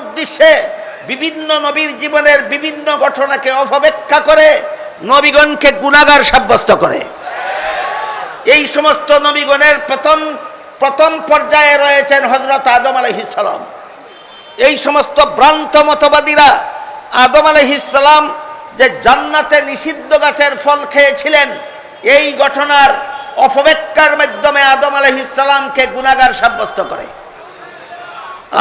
উদ্দেশ্যে বিভিন্ন নবীর জীবনের বিভিন্ন ঘটনাকে অপব্যাখ্যা করে, নবীগণকে গুণাগার সাব্যস্ত করে। এই সমস্ত নবীগণের প্রথম প্রথম পর্যায়ে রয়েছেন হজরত আদম আলহিসাল্লাম এই সমস্ত ভ্রান্ত মতবাদীরা আদম আলহিসাল্লাম যে জান্নাতে নিষিদ্ধ গাছের ফল খেয়েছিলেন, এই ঘটনার অপব্যাখ্যার মাধ্যমে আদম আলহিসাল্লামকে গুণাগার সাব্যস্ত করে।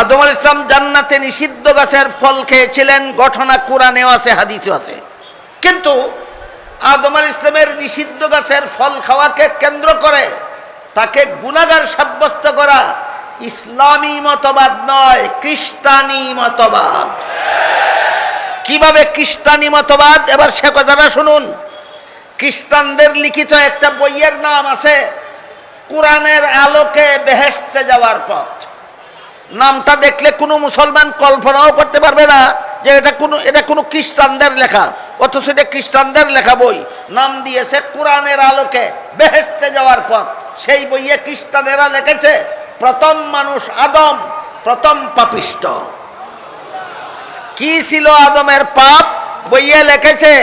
আদম আল ইসলাম জান্নাতে নিষিদ্ধ গাছের ফল খেয়েছিলেন, ঘটনা কোরআনেও আছে, হাদিসও আছে। কিন্তু আদম আল ইসলামের নিষিদ্ধ গাছের ফল খাওয়াকে কেন্দ্র করে তাকে গুণাগার সাব্যস্ত করা ইসলামী মতবাদ নয়, খ্রিস্টানি মতবাদ। কীভাবে খ্রিস্টানি মতবাদ? এবার সে কথাটা শুনুন। খ্রিস্টানদের লিখিত একটা বইয়ের নাম আছে, কোরআনের আলোকে বেহেস্তে যাওয়ার পথ। নামটা দেখলে কোনো মুসলমান কল্পনাও করতে পারবে না যে এটা কোনো এটা কোনো খ্রিস্টানদের লেখা, অথচ এটা খ্রিস্টানদের লেখা বই। নাম দিয়েছে কোরআনের আলোকে বেহেস্তে যাওয়ার পথ। সেই বইয়ে খ্রিস্টানেরা লিখেছে, প্রথম মানুষ আদম, প্রথম পাপিষ্ট। কি ছিল আদমের পাপ? বইয়ে লিখেছে,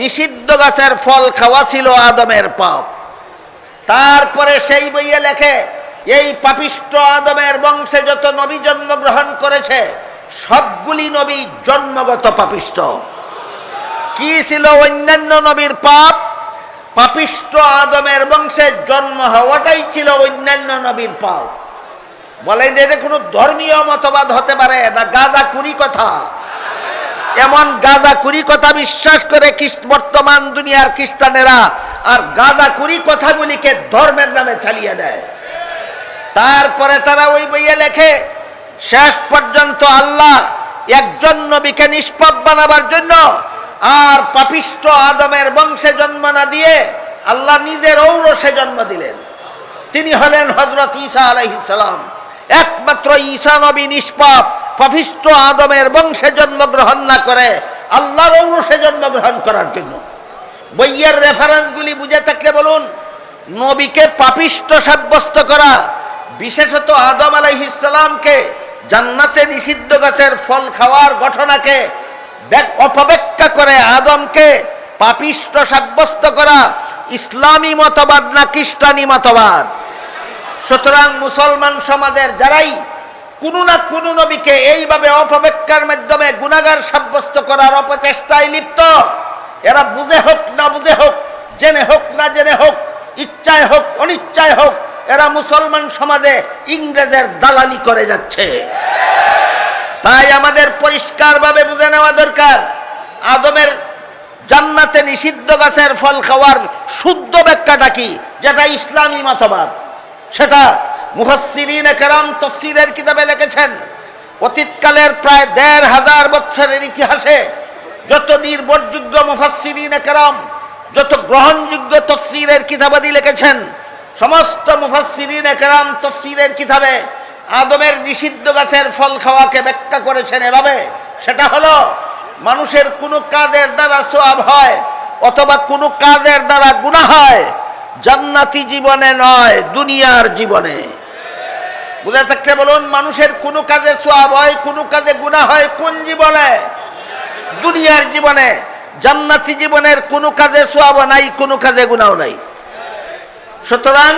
নিষিদ্ধ গাছের ফল খাওয়া ছিল আদমের পাপ। তারপরে সেই বইয়ে লেখে এই পাপিষ্ট আদমের বংশে যত নবী জন্মগ্রহণ করেছে, সবগুলি নবী জন্মগত পাপিষ্ট। কি ছিল অন্যান্য নবীর পাপ? পাপিষ্ট আদমের বংশে জন্ম হওয়াটাই ছিল অন্যান্য নবীর পাপ। বলেন এটা কোনো ধর্মীয় মতবাদ হতে পারে, না গাঁজা কুড়ি কথা। এমন গাঁজা কুড়ি কথা বিশ্বাস করে বর্তমান দুনিয়ার খ্রিস্টানেরা আর গাঁজা কুড়ি কথাগুলিকে ধর্মের নামে চালিয়ে দেয়। তারপরে তারা ওই বইয়ে লেখে, শেষ পর্যন্ত আল্লাহ একজন নবীকে নিষ্পাপ বানাবার জন্য আর পাপিষ্ট আদমের বংশে জন্ম না দিয়ে আল্লাহ নিজের ঔরসে জন্ম দিলেন। তিনি হলেন হজরত ঈসা আলাইহিসালাম একমাত্র ঈসা নবী নিষ্পাপ পাপিষ্ট আদমের বংশে জন্মগ্রহণ না করে আল্লাহর ঔরসে জন্মগ্রহণ করার জন্য। বইয়ের রেফারেন্সগুলি বুঝে থাকলে বলুন, নবীকে পাপিষ্ট সাব্যস্ত করা বিশেষত আদম আলাইহিসালামকে জান্নাতে নিষিদ্ধ গাছের ফল খাওয়ার ঘটনাকে অপব্যাখ্যা করে আদমকে পাপিষ্ট সাব্যস্ত করা ইসলামী মতবাদ না খ্রিস্টানি মতবাদ। সুতরাং মুসলমান সমাজের যারাই কোনো না কোনো নবীকে এইভাবে অপব্যাখ্যার মাধ্যমে গুণাগার সাব্যস্ত করার অপচেষ্টায় লিপ্ত, এরা বুঝে হোক না বুঝে হোক, জেনে হোক না জেনে হোক, ইচ্ছায় হোক, অনিচ্ছায় হোক এরা মুসলমান সমাজে ইংরেজের দালালি করে যাচ্ছে। তাই আমাদের পরিষ্কারভাবে বুঝে নেওয়া দরকার, আদমের জান্নাতে নিষিদ্ধ গাছের ফল খাওয়ার শুদ্ধ ব্যাখ্যাটা কি? যেটা ইসলামী মতবাদ। সেটা মুহসিরিন কেরাম তফসিরের কিতাবে লিখেছেন, অতীতকালের প্রায় দেড় হাজার বছরের ইতিহাসে যত নির্ভরযোগ্য মুফাসিরিন কেরাম, যত গ্রহণযোগ্য তফসিরের কিতাবাদি লিখেছেন সমস্ত মুফাসিরিন কেরাম তফসিরের কিতাবে আদমের নিষিদ্ধ গাছের ফল খাওয়াকে ব্যাখ্যা করেছেন এভাবে। সেটা হলো, মানুষের কোনো কাজের দ্বারা সোয়াব হয় অথবা কোনো কাজের দ্বারা গুণা হয়, জান্নাতি জীবনে নয়, দুনিয়ার জীবনে। বুঝে থাকতে বলুন, মানুষের কোনো কাজে সোয়াব হয়, কোনো কাজে গুণা হয় কোন জীবনে? দুনিয়ার জীবনে। জান্নাতি জীবনের কোনো কাজে সোয়াব নাই, কোনো কাজে গুণাও নাই। সুতরাং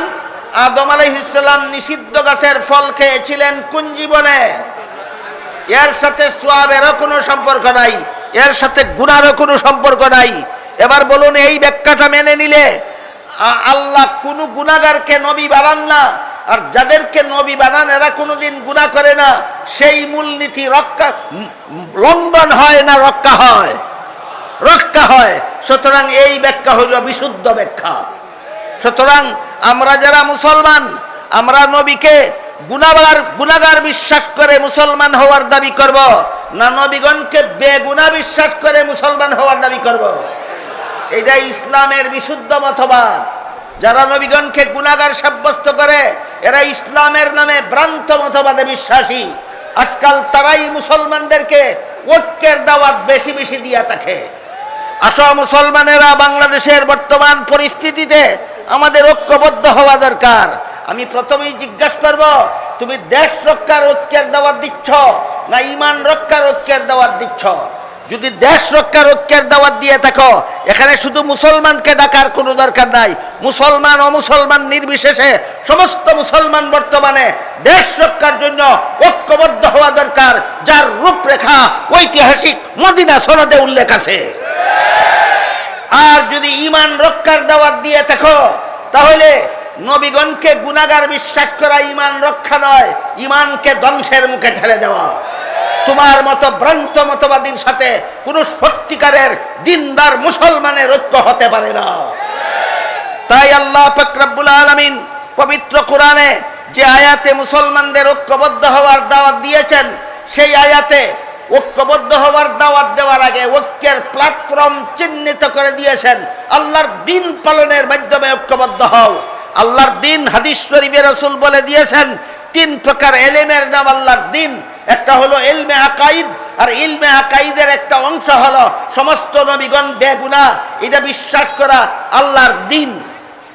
আদম আলাইহিসাল্লাম নিষিদ্ধ গাছের ফল খেয়েছিলেন কোন জীবনে এর সাথে সোয়াবেরও কোনো সম্পর্ক নাই, এর সাথে গুণারও কোনো সম্পর্ক নাই। এবার বলুন, এই ব্যাখ্যাটা মেনে নিলে আল্লাহ কোনো গুণাগারকে নবী বানান না, আর যাদেরকে নবী বানান এরা কোনোদিন গুণা করে না। সেই মূলনীতি রক্ষা, লঙ্ঘন হয় না, রক্ষা হয়। রক্ষা হয়। সুতরাং এই ব্যাখ্যা হইল বিশুদ্ধ ব্যাখ্যা। সুতরাং আমরা যারা মুসলমান, আমরা নবীকে গুণাগার গুণাগার বিশ্বাস করে মুসলমান হওয়ার দাবি করব, না নবীগণকে বেগুনা বিশ্বাস করে মুসলমান হওয়ার দাবি করব? এটা ইসলামের বিশুদ্ধ মতবাদ। যারা নবীগণকে গুণাগার সাব্যস্ত করে, এরা ইসলামের নামে ভ্রান্ত মতবাদে বিশ্বাসী। আজকাল তারাই মুসলমানদেরকে ঐক্যের দাওয়াত বেশি বেশি দিয়া থাকে। আসো মুসলমানেরা বাংলাদেশের বর্তমান পরিস্থিতিতে আমাদের ঐক্যবদ্ধ হওয়া দরকার। আমি প্রথমেই জিজ্ঞাসা করব, তুমি দেশ রক্ষার ঐক্যের দাওয়াত দিচ্ছ না ইমান রক্ষার ঐক্যের দাওয়াত দিচ্ছ? যদি দেশ রক্ষার ঐক্যের দাওয়াত দিয়ে থাকো, এখানে শুধু মুসলমানকে ডাকার কোনো দরকার নাই। মুসলমান, অমুসলমান নির্বিশেষে সমস্ত মুসলমান বর্তমানে দেশ রক্ষার জন্য ঐক্যবদ্ধ হওয়া দরকার, যার রূপরেখা ঐতিহাসিক মদিনা সনদে উল্লেখ আছে। আর যদি ইমান রক্ষার দাওয়াত দিয়ে থাকো, তাহলে নবীগণকে গুনাগার বিশ্বাস করা ইমান রক্ষা নয় ইমানকে ধ্বংসের মুখে ঠেলে দেওয়া। তোমার মতো ভ্রান্ত মতবাদীর সাথে কোনো সত্যিকারের দিনদার মুসলমানের ঐক্য হতে পারে না। তাই আল্লাহ ফকরাবুল আলমিন পবিত্র কোরআনে যে আয়াতে মুসলমানদের ঐক্যবদ্ধ হওয়ার দাওয়াত দিয়েছেন, সেই আয়াতে ঐক্যবদ্ধ হওয়ার দাওয়াত দেওয়ার আগে ঐক্যের প্ল্যাটফর্ম চিহ্নিত করে দিয়েছেন। আল্লাহর দিন পালনের মাধ্যমে ঐক্যবদ্ধ হও। আল্লাহর দিন হাদিস শরীফে রসুল বলে দিয়েছেন, তিন প্রকার এলেমের নাম আল্লাহর দিন। একটা হলো এলমে আকাইদ আর ইলমে আকাইদের একটা অংশ হলো সমস্ত নবীগণ বেগুনা এটা বিশ্বাস করা আল্লাহর দিন।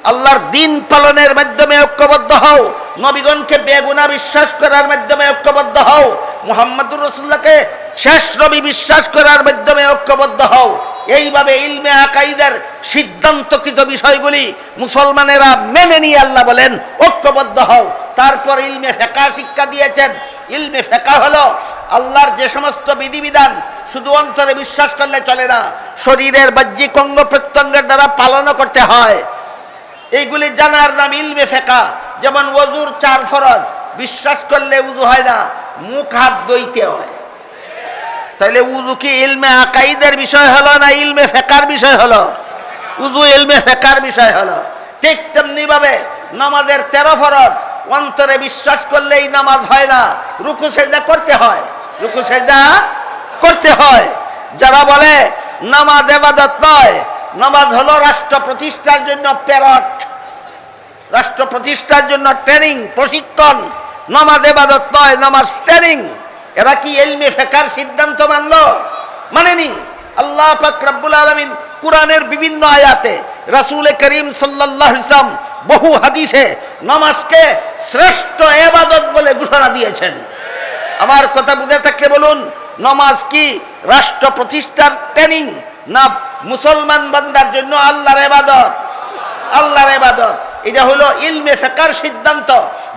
আল্লাহর দিন পালনের মাধ্যমে ঐক্যবদ্ধ হও। নবীগণকে বেগুনা বিশ্বাস করার মাধ্যমে ঐক্যবদ্ধ হও। মোহাম্মদুর রসুল্লাহকে শেষ নবী বিশ্বাস করার মাধ্যমে ঐক্যবদ্ধ হও। এইভাবে ইলমে আকাইদের সিদ্ধান্তকৃত বিষয়গুলি মুসলমানেরা মেনে নিয়ে আল্লাহ বলেন, ঐক্যবদ্ধ হও। তারপর ইলমে ফেকা শিক্ষা দিয়েছেন। ইলমে ফেকা হলো আল্লাহর যে সমস্ত বিধিবিধান শুধু অন্তরে বিশ্বাস করলে চলে না, শরীরের বাহ্যিক অঙ্গ প্রত্যঙ্গের দ্বারা পালনও করতে হয়। এইগুলি জানার নাম ইলমে ফেকা। যেমন ওজুর চার ফরজ, বিশ্বাস করলে উজু হয় না মুখ, হাত দইতে হয়। তাহলে উজু কি ইলমে আকাইদের বিষয় হলো না ইলমে ফেকার বিষয় হলো? উজু ইলমে ফেকার বিষয় হলো। ঠিক তেমনি ভাবে নামাজের তেরো ফরজ, অন্তরে বিশ্বাস করলেই নামাজ হয় না। রুকু সেজা করতে হয়। রুকু সেজা করতে হয়। যারা বলে নামাজ এবাদত নয়, নামাজ হলো রাষ্ট্র প্রতিষ্ঠার জন্য প্যারট, রাষ্ট্র প্রতিষ্ঠার জন্য ট্রেনিং, প্রশিক্ষণ। নামাজ এবাদত নয়, নামাজ ট্রেনিং এরা কি এলমে ফেকার সিদ্ধান্ত মানলো? মানেনি। আল্লাহ পাক রব্বুল আলমিন কোরআনের বিভিন্ন আয়াতে রাসূল করিম আলাইহি বহু হাদিসে নামাজকে শ্রেষ্ঠ এবাদত বলে ঘোষণা দিয়েছেন। আমার কথা বুঝে থাকলে বলুন, নমাজ কি রাষ্ট্র প্রতিষ্ঠার ট্রেনিং না মুসলমান বান্দার জন্য আল্লাহর এবাদত? আল্লাহর এবাদত। এটা হলো ইলমে ফেকার সিদ্ধান্ত।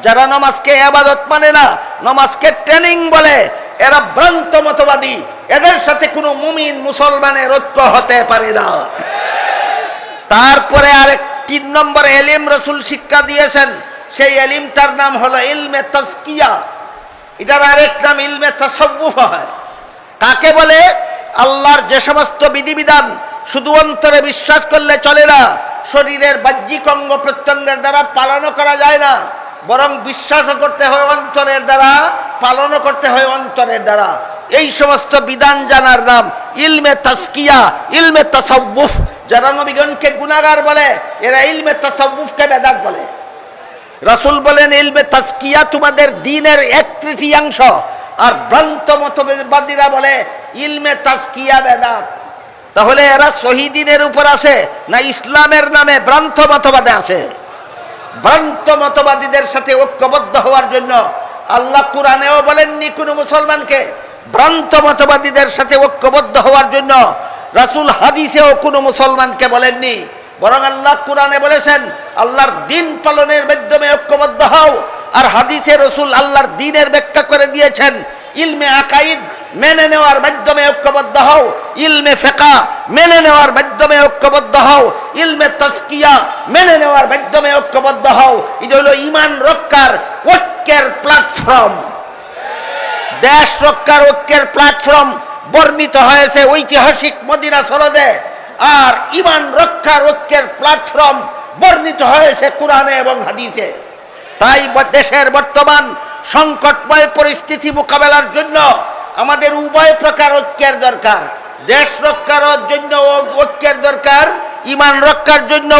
যারা নমাজকে এবাদত মানে না, নমাজকে ট্রেনিং বলে, এরা ভ্রান্ত মতবাদী। এদের সাথে কোনো মুমিন মুসলমানের ঐক্য হতে পারে না। তারপরে আরেক তিন নম্বর এলিম রসুল শিক্ষা দিয়েছেন, সেই এলিমটার নাম হলো ইলমে তাজকিয়া। এটার আরেক নাম ইলমে তাসাউফ হয়। কাকে বলে? আল্লাহর যে সমস্ত বিধিবিধান, শুধু অন্তরে বিশ্বাস করলে চলে না শরীরের বাহ্যিক অঙ্গ প্রত্যঙ্গের দ্বারা পালনও করা যায় না। বরং বিশ্বাসও করতে হয় অন্তরের দ্বারা পালনও করতে হয় অন্তরের দ্বারা। এই সমস্ত বিধান জানার নাম ইলমে তাস্কিয়া, ইলমে তাসাউফ। যারা নবীগণকে গুনাগার বলে, এরা ইলমে তাসাউফকে বেদাত বলে। রাসূল বলেন, ইলমে তাস্কিয়া তোমাদের দিনের এক তৃতীয়াংশ। আর ভ্রান্ত মতবাদীরা বলে, ইলমে তাস্কিয়া বেদাত। তাহলে এরা শহীদিনের উপর আছে না ইসলামের নামে ভ্রান্ত মতবাদে আছে? ভ্রান্ত মতবাদীদের সাথে ঐক্যবদ্ধ হওয়ার জন্য আল্লাহ কোরআনেও বলেননি কোনো মুসলমানকে। ভ্রান্ত মতবাদীদের সাথে ঐক্যবদ্ধ হওয়ার জন্য রাসূল হাদিসেও কোনো মুসলমানকে বলেননি। বরং আল্লাহ কোরআনে বলেছেন, আল্লাহর দিন পালনের মাধ্যমে ঐক্যবদ্ধ হও। আর হাদিসে রসুল আল্লাহর দিনের ব্যাখ্যা করে দিয়েছেন, ইলমে আকাইদ মেনে নেওয়ার মাধ্যমে ঐক্যবদ্ধ হও। ইলমে ফেকা মেনে নেওয়ার মাধ্যমে ঐক্যবদ্ধ হও। ইলমে তস্কিয়া মেনে নেওয়ার মাধ্যমে ঐক্যবদ্ধ হও। এটা হলো ইমান রক্ষার ঐক্যের প্ল্যাটফর্ম দেশ রক্ষার ঐক্যের প্ল্যাটফর্ম বর্ণিত হয়েছে ঐতিহাসিক মদিনা সনদে। আর ইমান রক্ষার ঐক্যের প্ল্যাটফর্ম বর্ণিত হয়েছে কোরআনে এবং হাদিসে। তাই দেশের বর্তমান সংকটময় পরিস্থিতি মোকাবেলার জন্য আমাদের উভয় প্রকার ঐক্যের দরকার। দেশ রক্ষার জন্য ঐক্যের দরকার, ইমান রক্ষার জন্য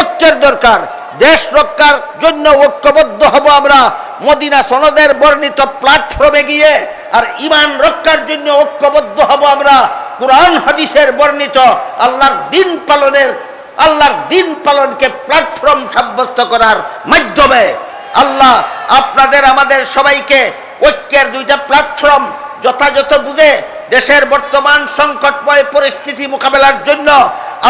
ঐক্যের দরকার। দেশ রক্ষার জন্য ঐক্যবদ্ধ হব আমরা। মদিনা সনদের বর্ণিত প্ল্যাটফর্মে গিয়ে আর ইমান রক্ষার জন্য ঐক্যবদ্ধ হব আমরা। কোরআন হাদিসের বর্ণিত আল্লাহর দিন পালনের, আল্লাহর দিন পালনকে প্ল্যাটফর্ম সাব্যস্ত করার মাধ্যমে আল্লাহ আপনাদের, আমাদের সবাইকে ঐক্যের দুইটা প্ল্যাটফর্ম যথাযথ বুঝে দেশের বর্তমান সংকটময় পরিস্থিতি মোকাবেলার জন্য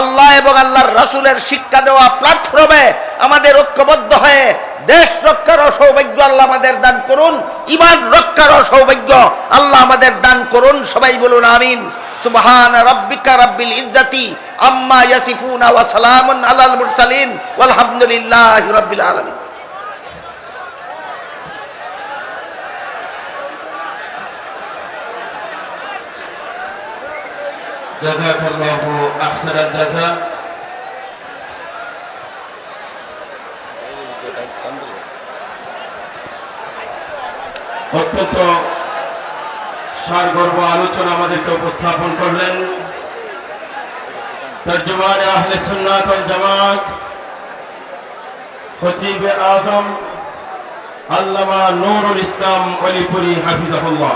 আল্লাহ এবং আল্লাহর রাসূলের শিক্ষা দেওয়া প্ল্যাটফর্মে আমাদের ঐক্যবদ্ধ হয়ে দেশ রক্ষার সৌভাগ্য আল্লাহ আমাদের দান করুন ইমান রক্ষার সৌভাগ্য আল্লাহ আমাদের দান করুন, সবাই বলুন আমিন। সুবহান রাব্বিকা রাব্বিল ইজ্জাতি আম্মা ইয়াসিফুন ওয়া সালামুন আলাল মুরসালিন, ওয়ালহামদুলিল্লাহি রাব্বিল আলামিন। جزاك الله أحسن الجزاء অত্যন্ত সারগর্ব আলোচনা আমাদেরকে উপস্থাপন করলেন তর্জমান আহলে সুন্নাত ওয়াল জামাত খতিব আজম আল্লামা নূরুল ইসলাম অলিপুরি হাফিজাহুল্লাহ